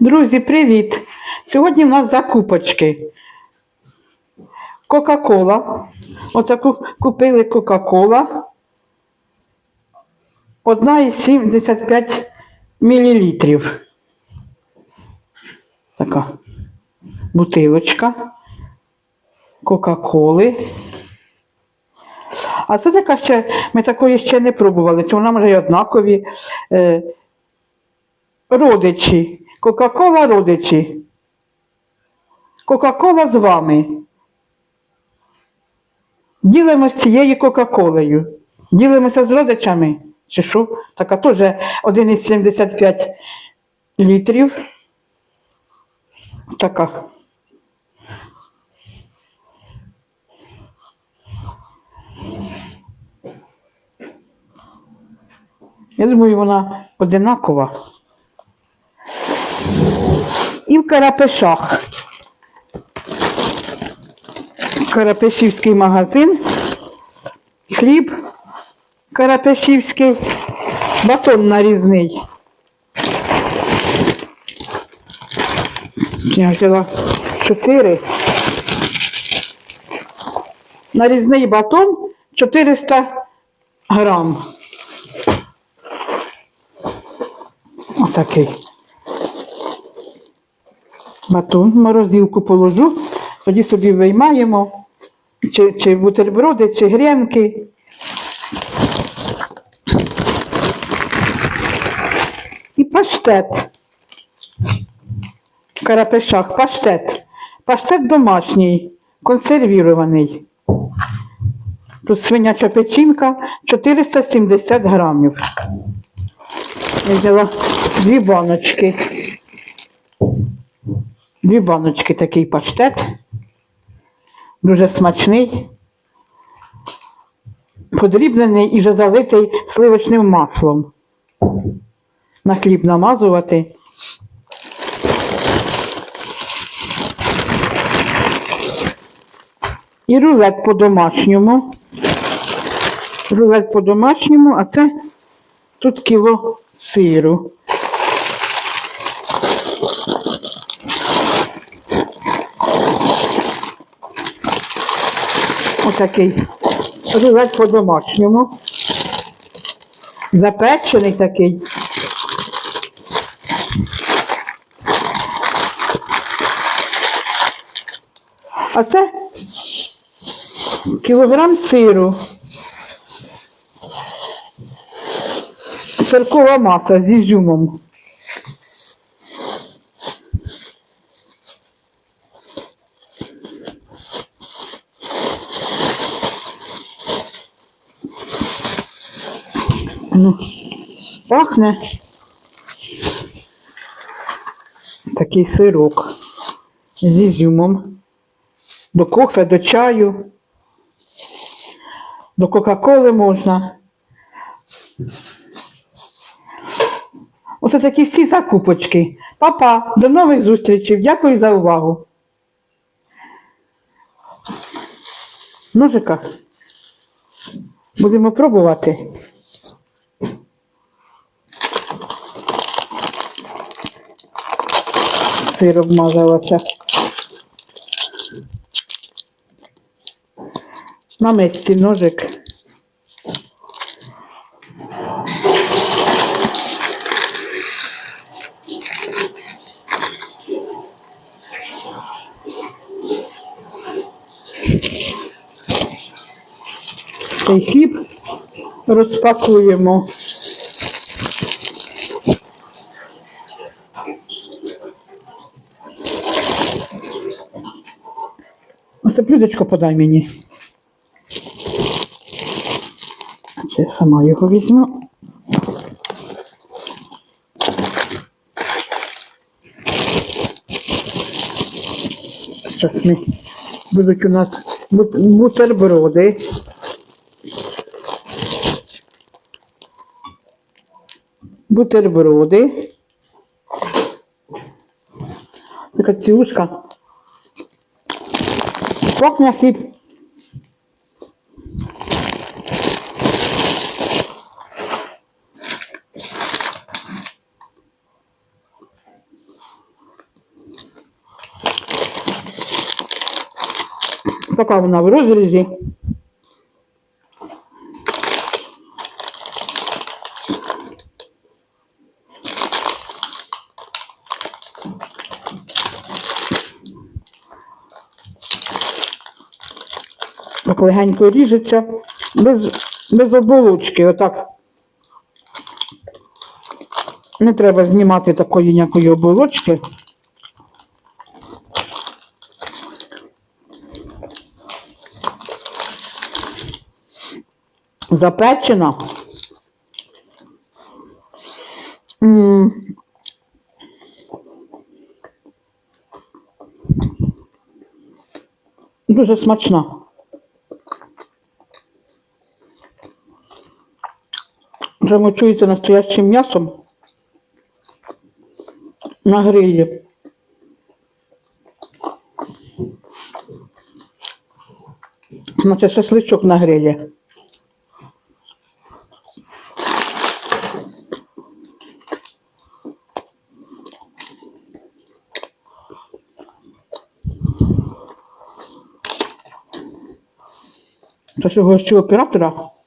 Друзі, привіт! Сьогодні в нас закупочки. Кока-кола. Отаку купили Кока-кола. Одна із 75 мл. Така бутилочка Кока-коли. А це така ще, ми такої ще не пробували, то вона може й однакові. Е, родичі. Кока-кола родичі. Кока-кола з вами. Ділимось цією Кока-колею. Ділимося з родичами. Чи що? Така теж 1,75 літрів. Така. Я думаю, вона одинакова. І в Карапешах. Карапешівський магазин. Хліб Карапешівський. Батон нарізний. Я взяла 4. Нарізний батон 400 грам. Отакий. Батон в морозилку положу, тоді собі виймаємо, чи, чи бутерброди, чи гренки. І паштет. В карапешах паштет. Паштет домашній, консервірований. Тут свиняча печінка 470 грамів. Я взяла дві баночки. Дві баночки такий паштет. Дуже смачний. Подрібнений і вже залитий сливочним маслом. На хліб намазувати. І рулет по-домашньому. Рулет по-домашньому, а це тут кіло сиру. Отакий рулет по-домашньому. Запечений такий. А це кілограм сиру. Сиркова маса з ізюмом. Ну, пахне такий сирок з ізюмом. До кофе, до чаю, до Кока-Коли можна. Оце такі всі закупочки. Папа, до нових зустрічей. Дякую за увагу. Ножика. Будемо пробувати. Сир обмазалося. На мисці ножик. Цей хліб розпакуємо. Оце блюдечко подай мені. Я сама його візьму. Зараз ми будуть у нас бут- бутерброди. Бутерброди. Така цілушка сохне хліб. Така вона в розрізі. Так легенько ріжеться, без, без оболочки, отак. Не треба знімати такої ніякої оболочки. Запечена. М. Дуже смачна. Вже мочується настоящим м'ясом на грилі. Наче шашличок на грилі. Ж оператора.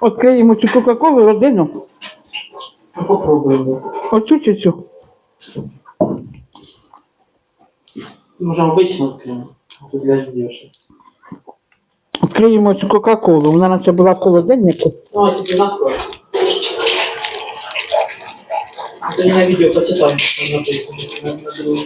Откриємо цю Кока-Колу родину. Ну, попробуем. Оцю чи цю. Можем обычно откроем. А тут для девушек. Відкриємо цю Кока-Колу. Вона наче була в холодильнику. Давайте тебе накрой. Ты не на что написано.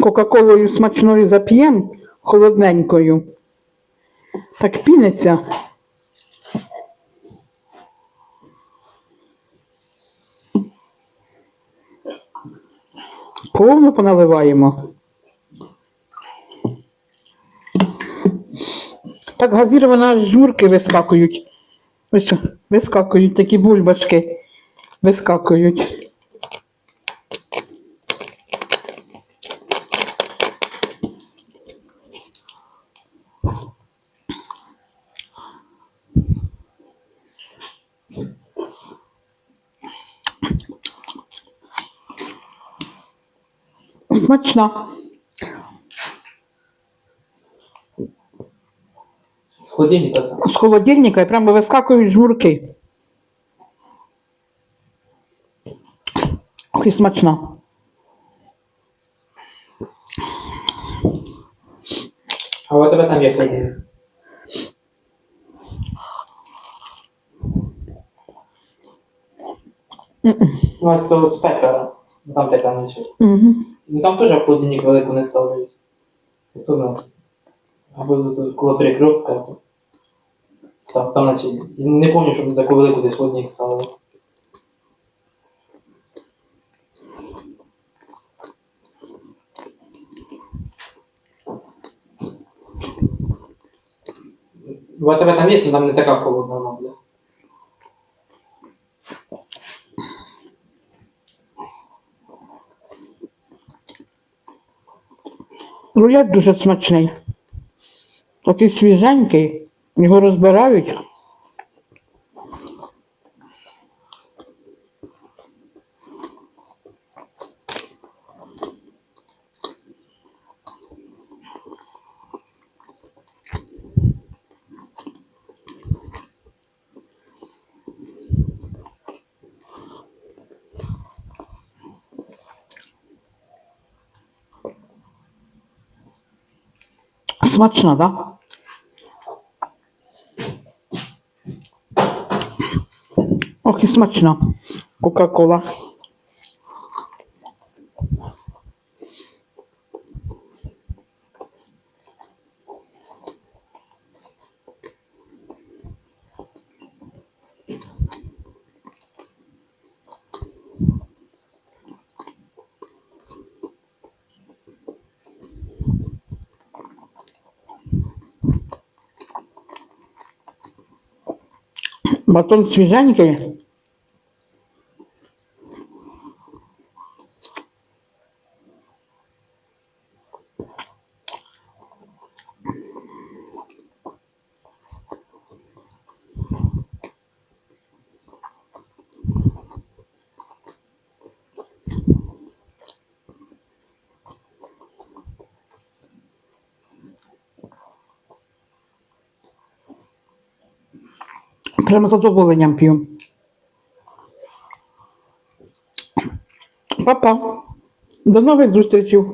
Кока-колою смачною зап'єм холодненькою. Так піниться. Повно поналиваємо. Так газірована жмурки вискакують. Вискакують такі бульбашки. Вискакують. Смачна. С холодильника сам. З холодильника і прямо вискакують жмурки. Ох, і смачна. А вот об этом я хотел. Ну, а з того пекара. Там така наче. Угу. Ну там теж в холодильник велику не ставлять. Хто з нас? Або тут коло перекрестка. то- Там, там наче. Не пам'ятаю, щоб таку велику десь холодильник ставили. Вот тебе там є, но там не така холодна вона Рулет дуже смачний. Такий свіженький. Його розбирають. Смачна, так? Да? Ох, і смачна. Кока-кола. Батон свіженький. Прямо з задоволенням п'ю. Папа. До нових зустрічей.